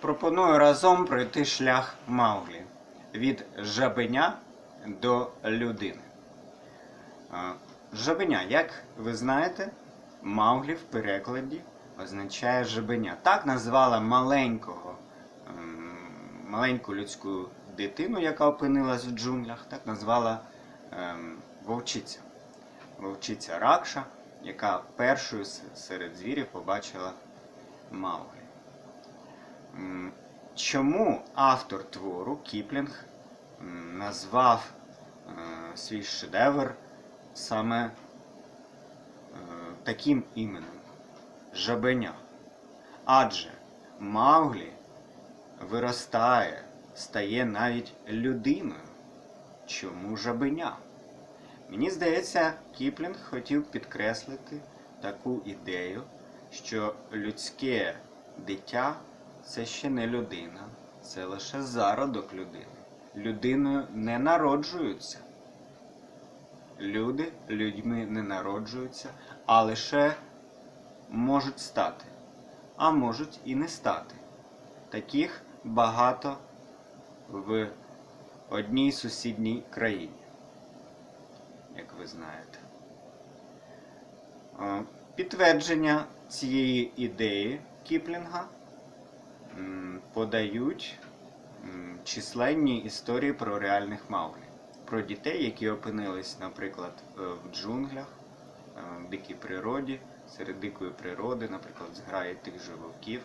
Пропоную разом пройти шлях Мауглі від жабеня до людини. Жабеня, як ви знаєте, Мауглі в перекладі означає жабеня. Так назвала маленького, маленьку людську дитину, яка опинилась в джунглях, так назвала ем, вовчиця. Вовчиця Ракша, яка першою серед звірів побачила Мауглі. Чому автор твору Кіплінг назвав е, свій шедевр саме е, таким іменем Жабеня? Адже Мауглі виростає, стає навіть людиною. Чому жабеня? Мені здається, Кіплінг хотів підкреслити таку ідею, що людське дитя це ще не людина, це лише зародок людини. Людиною не народжуються. Люди людьми не народжуються, а лише можуть стати, а можуть і не стати. Таких багато в одній сусідній країні, як ви знаєте. Е, Підтвердження цієї ідеї Кіплінга подають численні історії про реальних мауглі. Про дітей, які опинились, наприклад, е, в джунглях, е, в дикій природі, серед дикої природи, наприклад, зграї тих же вовків.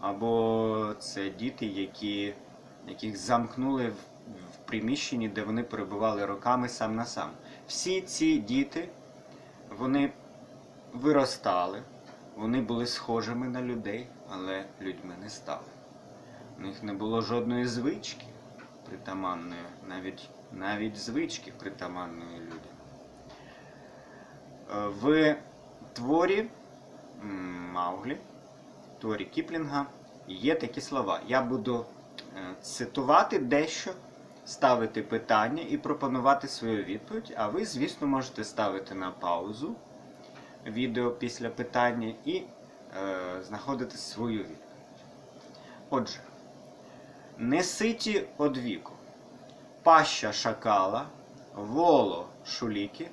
Або це діти, які, яких замкнули в, в приміщенні, де вони перебували роками сам на сам. Всі ці діти, вони виростали, вони були схожими на людей, але людьми не стали. У них не було жодної звички притаманної, навіть, навіть звички притаманної людям. Е, В творі Мауглі, творі Кіплінга, є такі слова. Я буду е, цитувати дещо, ставити питання і пропонувати свою відповідь, а ви, звісно, можете ставити на паузу відео після питання і е, знаходити свою відповідь. Отже, неситі одвіку, паща шакала, воло шуліки,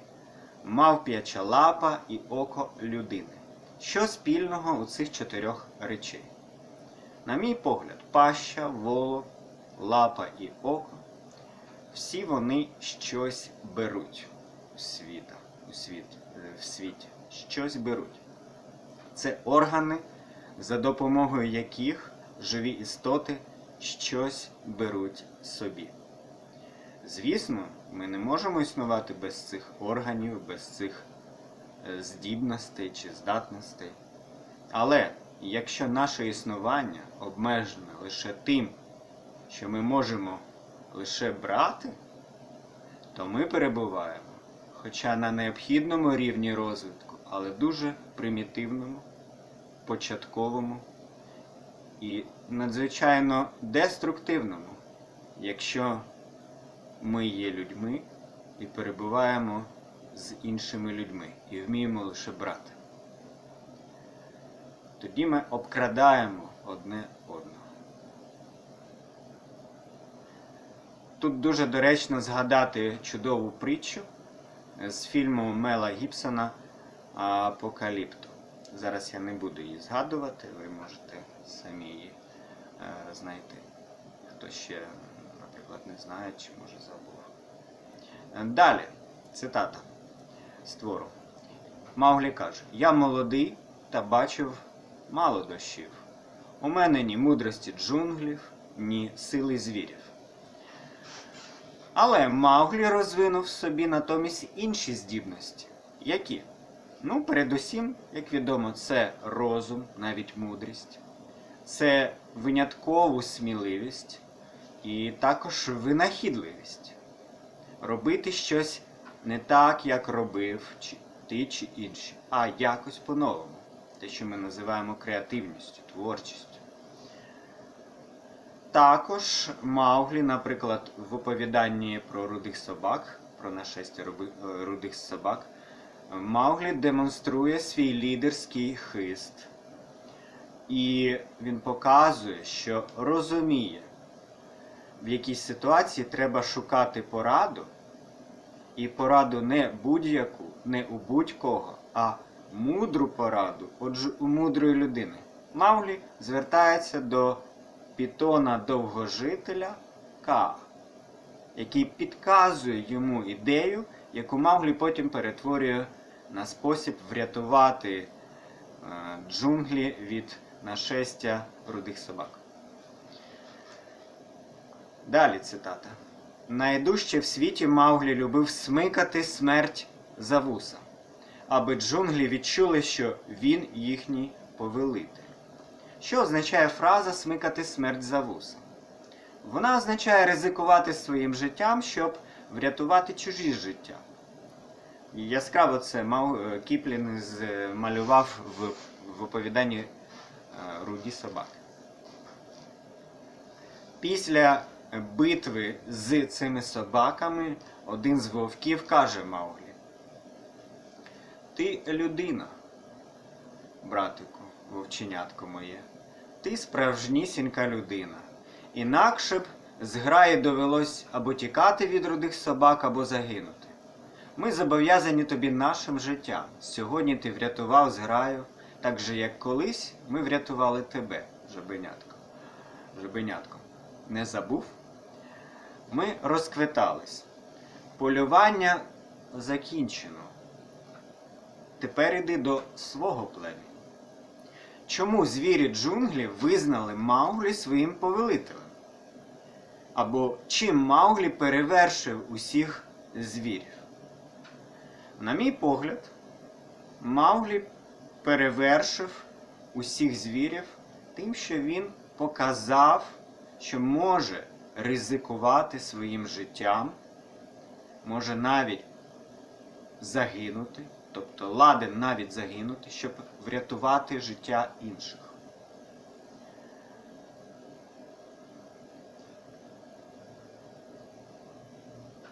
мавп'яча лапа і око людини. Що спільного у цих чотирьох речей? На мій погляд, паща, воло, лапа і око всі вони щось беруть у світа, у світ, в світі. Щось беруть. Це органи, за допомогою яких живі істоти щось беруть собі. Звісно, ми не можемо існувати без цих органів, без цих е, здібностей чи здатностей. Але якщо наше існування обмежене лише тим, що ми можемо лише брати, то ми перебуваємо, хоча на необхідному рівні розвитку, але дуже примітивному, початковому і надзвичайно деструктивному, якщо ми є людьми і перебуваємо з іншими людьми і вміємо лише брати. Тоді ми обкрадаємо одне одного. Тут дуже доречно згадати чудову притчу з фільму Мела Гібсона Апокаліпто. Зараз я не буду її згадувати, ви можете самі її е, знайти. Хто ще, наприклад, не знає чи може забув. Е, Далі, цитата з твору. Мауглі каже: Я молодий та бачив мало дощів. У мене ні мудрості джунглів, ні сили звірів. Але Мауглі розвинув собі натомість інші здібності. Які? Ну, передусім, як відомо, це розум, навіть мудрість, це виняткову сміливість і також винахідливість. Робити щось не так, як робив чи ти чи інші, а якось по-новому. Те, що ми називаємо креативністю, творчістю. Також Мауглі, наприклад, в оповіданні про рудих собак, про нашестя е, рудих собак, Мауглі демонструє свій лідерський хист І він показує, що розуміє, в якій ситуації треба шукати пораду, і пораду не будь-яку, не у будь-кого, а мудру пораду, у мудрої людини. Мауглі звертається до пітона довгожителя Ка, який підказує йому ідею, яку Мауглі потім перетворює на спосіб врятувати е, джунглі від нашестя рудих собак. Далі цитата. Найдужче в світі Мауглі любив смикати смерть за вуса, аби джунглі відчули, що він їхній повелитель. Що означає фраза смикати смерть за вуса? Вона означає ризикувати своїм життям, щоб врятувати чужі життя. Яскраво це е, Кіплін змалював в, в оповіданні е, Руді собаки. Після битви з цими собаками один з вовків каже Мауглі. Ти людина, братику, вовченятко моє. Ти справжнісінька людина. Інакше б зграї довелось або тікати від рудих собак, або загинути. Ми зобов'язані тобі нашим життям. Сьогодні ти врятував зграю, так же, як колись ми врятували тебе, жабенятко. Жабенятко. Не забув? Ми розквитались. Полювання закінчено. Тепер іди до свого племені. Чому звірі джунглі визнали Мауглі своїм повелителем? Або чим Мауглі перевершив усіх звірів? На мій погляд, Мауглі перевершив усіх звірів тим, що він показав, що може ризикувати своїм життям, може навіть загинути, тобто ладен навіть загинути, щоб врятувати життя інших.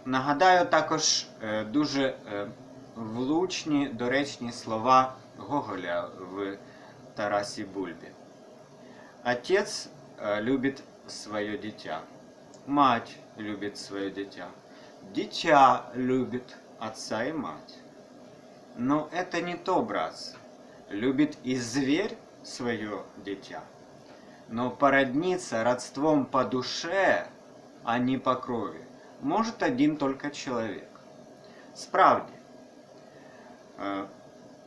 Нагадаю також е, дуже е, влучні доречні слова Гоголя в Тарасі Бульбі. Отец э, любит свое дитя. Мать любит свое дитя. Дитя любит отца и мать. Но это не то, братцы. Любит и зверь свое дитя. Но породниться родством по душе, а не по крови, может один только человек. Справді, е,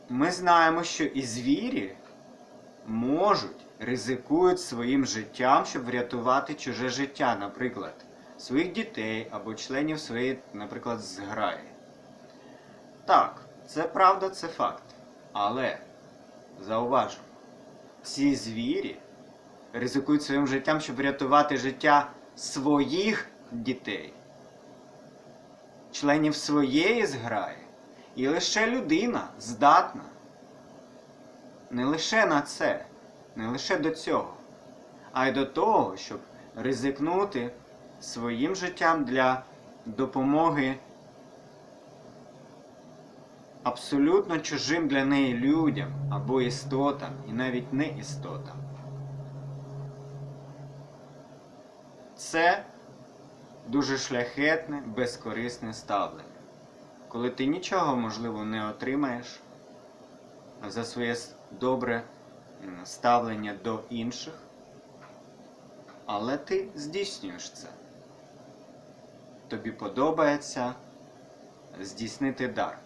ми знаємо, що і звірі можуть, ризикують своїм життям, щоб врятувати чуже життя, наприклад, своїх дітей або членів своєї, наприклад, зграї. Так, це правда, це факт. Але зауважимо, ці звірі ризикують своїм життям, щоб врятувати життя своїх дітей, членів своєї зграї. І лише людина здатна не лише на це, не лише до цього, а й до того, щоб ризикнути своїм життям для допомоги абсолютно чужим для неї людям або істотам, і навіть не істотам. Це дуже шляхетне, безкорисне ставлення. Коли ти нічого, можливо, не отримаєш за своє добре ставлення до інших, але ти здійснюєш це. Тобі подобається здійснити дар.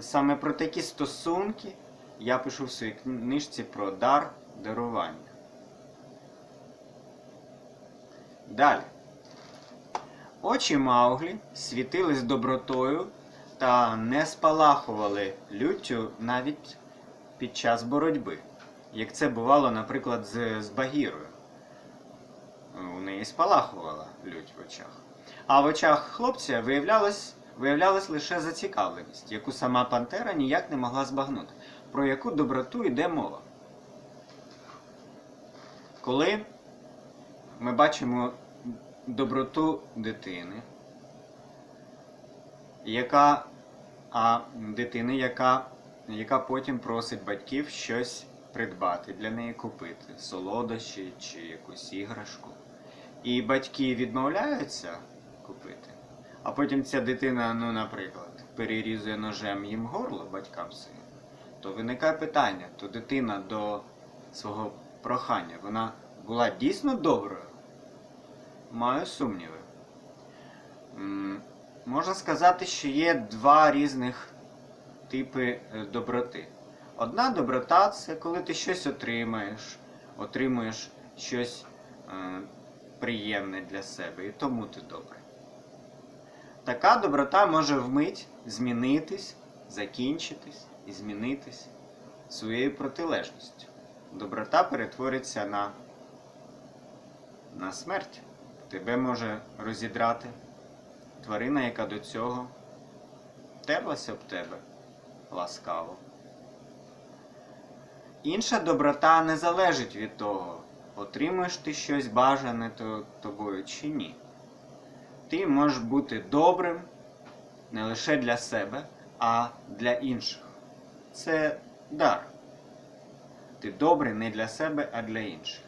Саме про такі стосунки я пишу в своїй книжці про дар дарування. Далі. Очі Мауглі світились добротою та не спалахували люттю навіть під час боротьби, як це бувало, наприклад, з, з Багірою. У неї спалахувала лють в очах. А в очах хлопця виявлялась, виявлялась лише зацікавленість, яку сама Пантера ніяк не могла збагнути. Про яку доброту йде мова. Коли ми бачимо доброту дитини, яка, а дитини, яка, яка потім просить батьків щось придбати для неї купити солодощі чи якусь іграшку. І батьки відмовляються купити. А потім ця дитина, ну, наприклад, перерізує ножем їм горло батькам своїм, то виникає питання, то дитина до свого прохання, вона була дійсно доброю? Маю сумніви. Можна сказати, що є два різних типи е, доброти. Одна доброта це коли ти щось отримаєш, отримуєш щось е, приємне для себе, і тому ти добрий. Така доброта може вмить змінитись, закінчитись і змінитись своєю протилежністю. Доброта перетвориться на, на смерть. Тебе може розідрати тварина, яка до цього терлася об тебе ласкаво. Інша доброта не залежить від того, отримуєш ти щось бажане то- тобою чи ні. Ти можеш бути добрим не лише для себе, а для інших. Це дар. Ти добрий не для себе, а для інших.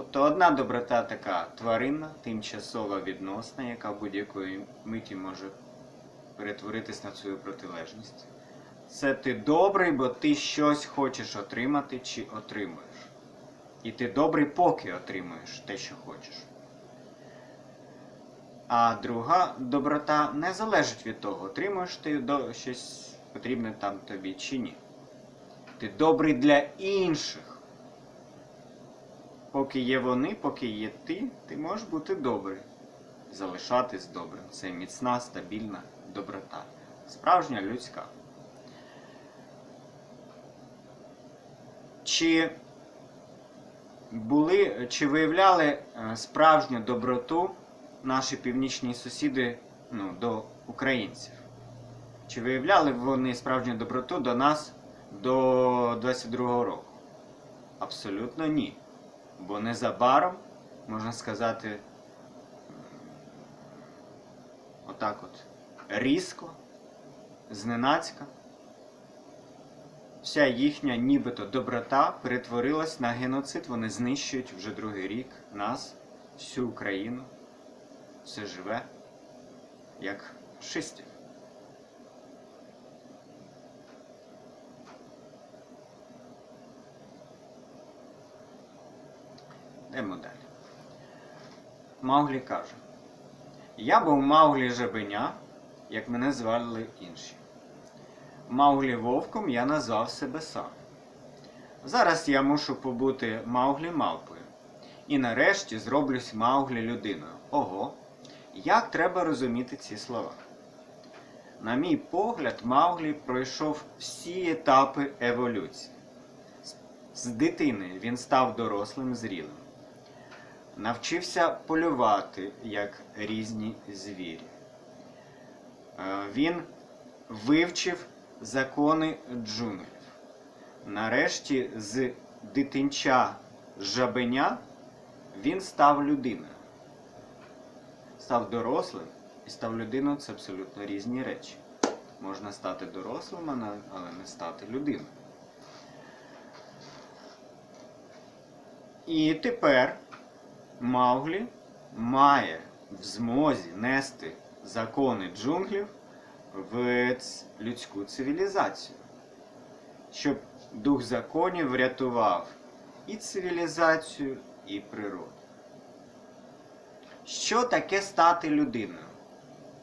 Тобто одна доброта така тваринна, тимчасова відносна, яка будь-якої миті може перетворитись на свою протилежність. Це ти добрий, бо ти щось хочеш отримати чи отримуєш. І ти добрий, поки отримуєш те, що хочеш. А друга доброта не залежить від того, отримуєш ти щось потрібне там тобі чи ні. Ти добрий для інших. Поки є вони, поки є ти, ти можеш бути добрий. Залишатись добрим. Це міцна, стабільна доброта. Справжня людська. Чи були, чи виявляли е, справжню доброту наші північні сусіди ну, до українців? Чи виявляли вони справжню доброту до нас до 22-го року? Абсолютно ні. Бо незабаром, можна сказати, отак от, різко, зненацька, вся їхня нібито доброта перетворилась на геноцид. Вони знищують вже другий рік нас, всю Україну. Все живе, як фашистів. Йдемо далі. Мауглі каже: Я був Мауглі жабеня, як мене звали інші. Мауглі вовком я назвав себе сам. Зараз я мушу побути Мауглі мавпою. І нарешті зроблюсь Мауглі людиною. Ого, як треба розуміти ці слова? На мій погляд, Мауглі пройшов всі етапи еволюції. З дитини він став дорослим зрілим. Навчився полювати як різні звірі. Е, Він вивчив закони джунглів. Нарешті з дитинча жабеня він став людиною. Став дорослим і став людиною це абсолютно різні речі. Можна стати дорослим, але не стати людиною. І тепер Мауглі має в змозі нести закони джунглів в людську цивілізацію, щоб дух законів врятував і цивілізацію, і природу. Що таке стати людиною?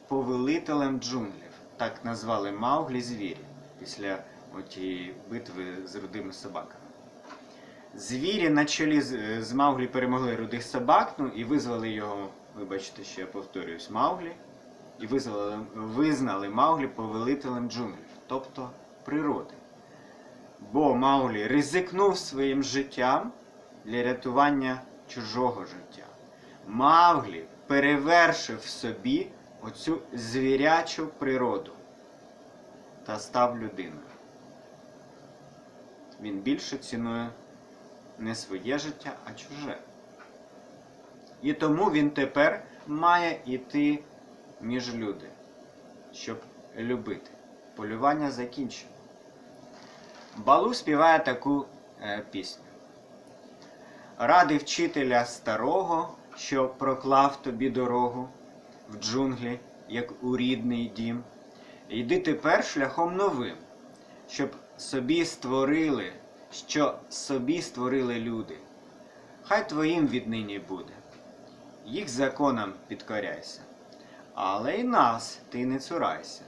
Повелителем джунглів. Так назвали Мауглі звірі після отієї битви з рудими собаками. Звірі на чолі з, з Мауглі перемогли рудих собак, ну і визвали його, вибачте, що я повторююсь, Мауглі, і визвали, визнали Мауглі повелителем джунглів, тобто природи. Бо Мауглі ризикнув своїм життям для рятування чужого життя. Мауглі перевершив собі оцю звірячу природу та став людиною. Він більше цінує не своє життя, а чуже. І тому він тепер має йти між люди, щоб любити. Полювання закінчено. Балу співає таку е, пісню. Ради вчителя старого, що проклав тобі дорогу в джунглі, як у рідний дім. Йди тепер шляхом новим, щоб собі створили, що собі створили люди. Хай твоїм віднині буде. Їх законам підкоряйся, але й нас ти не цурайся.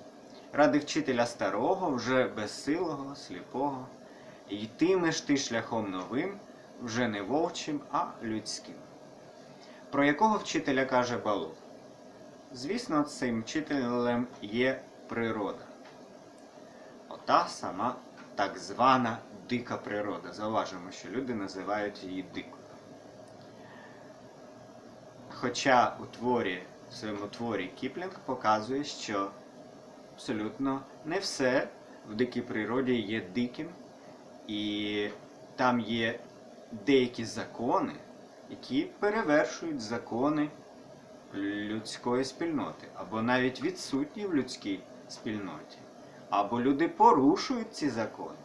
Ради вчителя старого, вже безсилого, сліпого, йтимеш ти шляхом новим, вже не вовчим, а людським. Про якого вчителя каже Балу? Звісно, цим вчителем є природа. Ота сама так звана дика природа. Зауважимо, що люди називають її дикою. Хоча у творі, в своєму творі Кіплінг показує, що абсолютно не все в дикій природі є диким, і там є деякі закони, які перевершують закони людської спільноти, або навіть відсутні в людській спільноті, або люди порушують ці закони.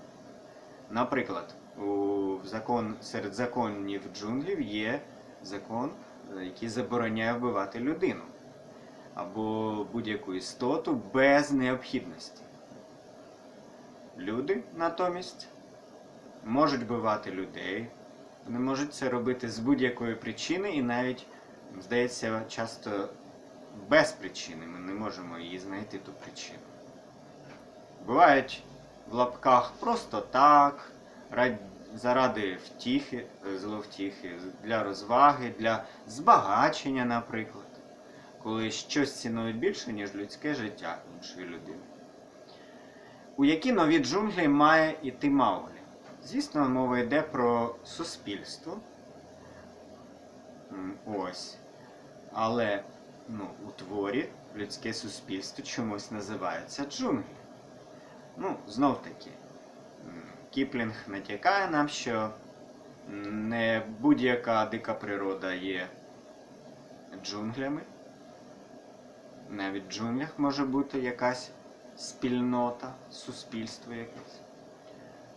Наприклад, у закон, серед законів джунглів є закон, який забороняє вбивати людину або будь-яку істоту без необхідності. Люди натомість можуть вбивати людей, вони можуть це робити з будь-якої причини і навіть, здається, часто без причини. Ми не можемо її знайти ту причину. Бувають в лапках просто так, заради втіхи, е, зловтіхи, для розваги, для збагачення, наприклад коли щось цінують більше, ніж людське життя іншої людини. У які нові джунглі має іти Мауглі? Звісно, мова йде про суспільство. Ось. Але ну, у творі людське суспільство чомусь називається джунглі. Ну, знов таки, Кіплінг натякає нам, що не будь-яка дика природа є джунглями навіть в джунглях може бути якась спільнота, суспільство якесь.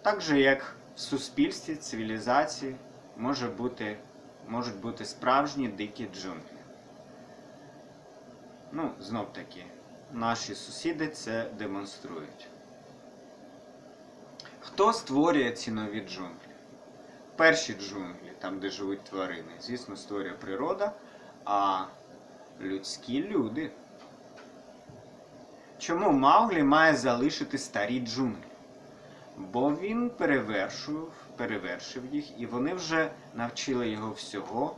Так же, як в суспільстві, цивілізації може бути, можуть бути справжні дикі джунглі. Ну, знов таки, наші сусіди це демонструють. Хто створює ці нові джунглі? Перші джунглі, там, де живуть тварини, звісно, створює природа, а людські люди. Чому Мауглі має залишити старі джунглі? Бо він перевершив, перевершив їх, і вони вже навчили його всього,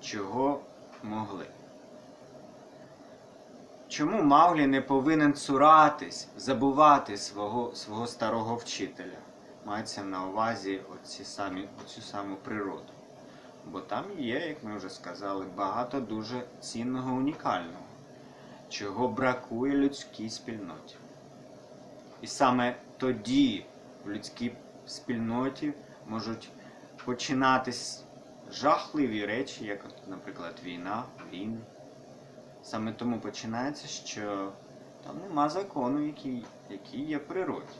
чого могли. Чому Мауглі не повинен цуратись, забувати свого, свого старого вчителя? Мається на увазі оці самі, оцю саму природу. Бо там є, як ми вже сказали, багато дуже цінного, унікального чого бракує людській спільноті. І саме тоді в людській спільноті можуть починатись жахливі речі, як, наприклад, війна, війни. Саме тому починається, що там нема закону, який, який є природі.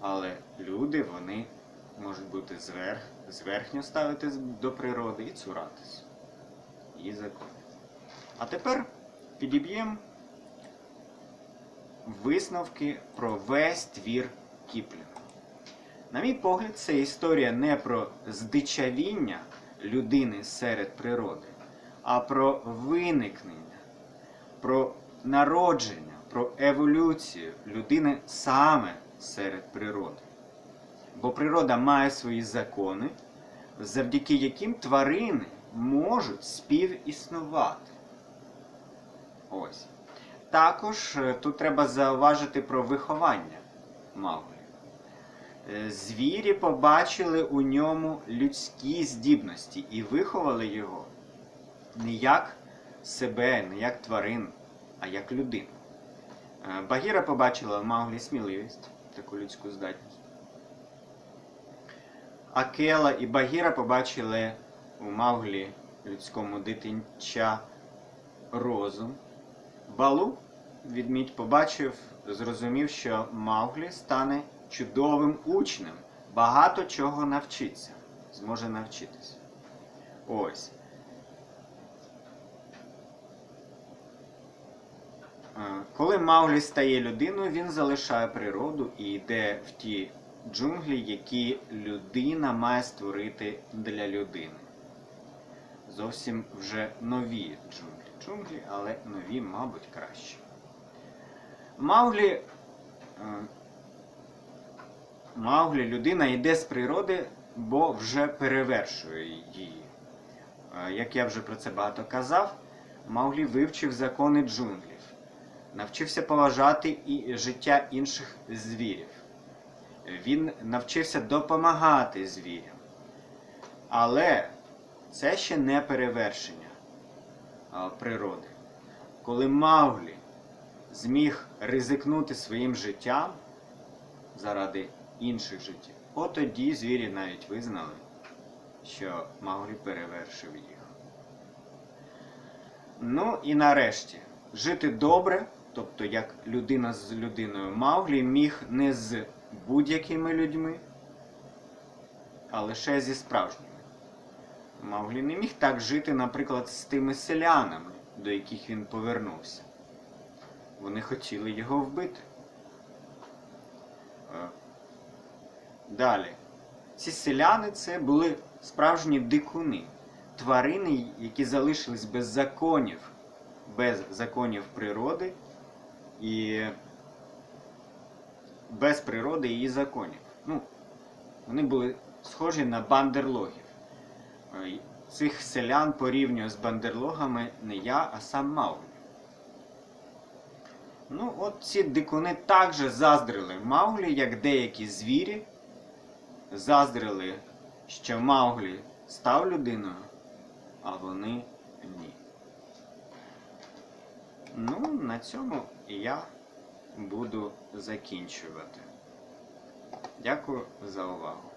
Але люди, вони можуть бути зверх, зверхньо ставитись до природи і цуратись. Її закони. А тепер підіб'ємо висновки про весь твір Кіплінга. На мій погляд, це історія не про здичавіння людини серед природи, а про виникнення, про народження, про еволюцію людини саме серед природи. Бо природа має свої закони, завдяки яким тварини можуть співіснувати. Ось. Також е, тут треба зауважити про виховання Мауглі. Е, Звірі побачили у ньому людські здібності і виховали його не як себе, не як тварин, а як людину. Е, Багіра побачила в Мауглі сміливість, таку людську здатність. Акела і Багіра побачили у Мауглі людському дитинча розум. Балу відмідь побачив, зрозумів, що Мауглі стане чудовим учнем багато чого навчиться. Зможе навчитися. Ось. Коли Мауглі стає людиною, він залишає природу і йде в ті джунглі, які людина має створити для людини. Зовсім вже нові джунглі. Джунглі, але нові, мабуть, краще. Мауглі. е, Мауглі людина йде з природи, бо вже перевершує її. Е, Як я вже про це багато казав, Мауглі вивчив закони джунглів, навчився поважати і життя інших звірів. Він навчився допомагати звірям. Але це ще не перевершення природи. Коли Мауглі зміг ризикнути своїм життям заради інших життів, от тоді звірі навіть визнали, що Мауглі перевершив їх. Ну і нарешті, жити добре, тобто як людина з людиною Мауглі, міг не з будь-якими людьми, а лише зі справжніми. Мауглі не міг так жити, наприклад, з тими селянами, до яких він повернувся. Вони хотіли його вбити. Е, Далі. Ці селяни це були справжні дикуни, тварини, які залишились без законів, без законів природи і без природи і її законів. Ну, вони були схожі на бандерлогів. Е, Цих селян порівнюю з бандерлогами не я, а сам Мауглі. Ну, от ці дикуни також заздрили Мауглі, як деякі звірі, заздрили, що Мауглі став людиною, а вони ні. Ну, на цьому я буду закінчувати. Дякую за увагу.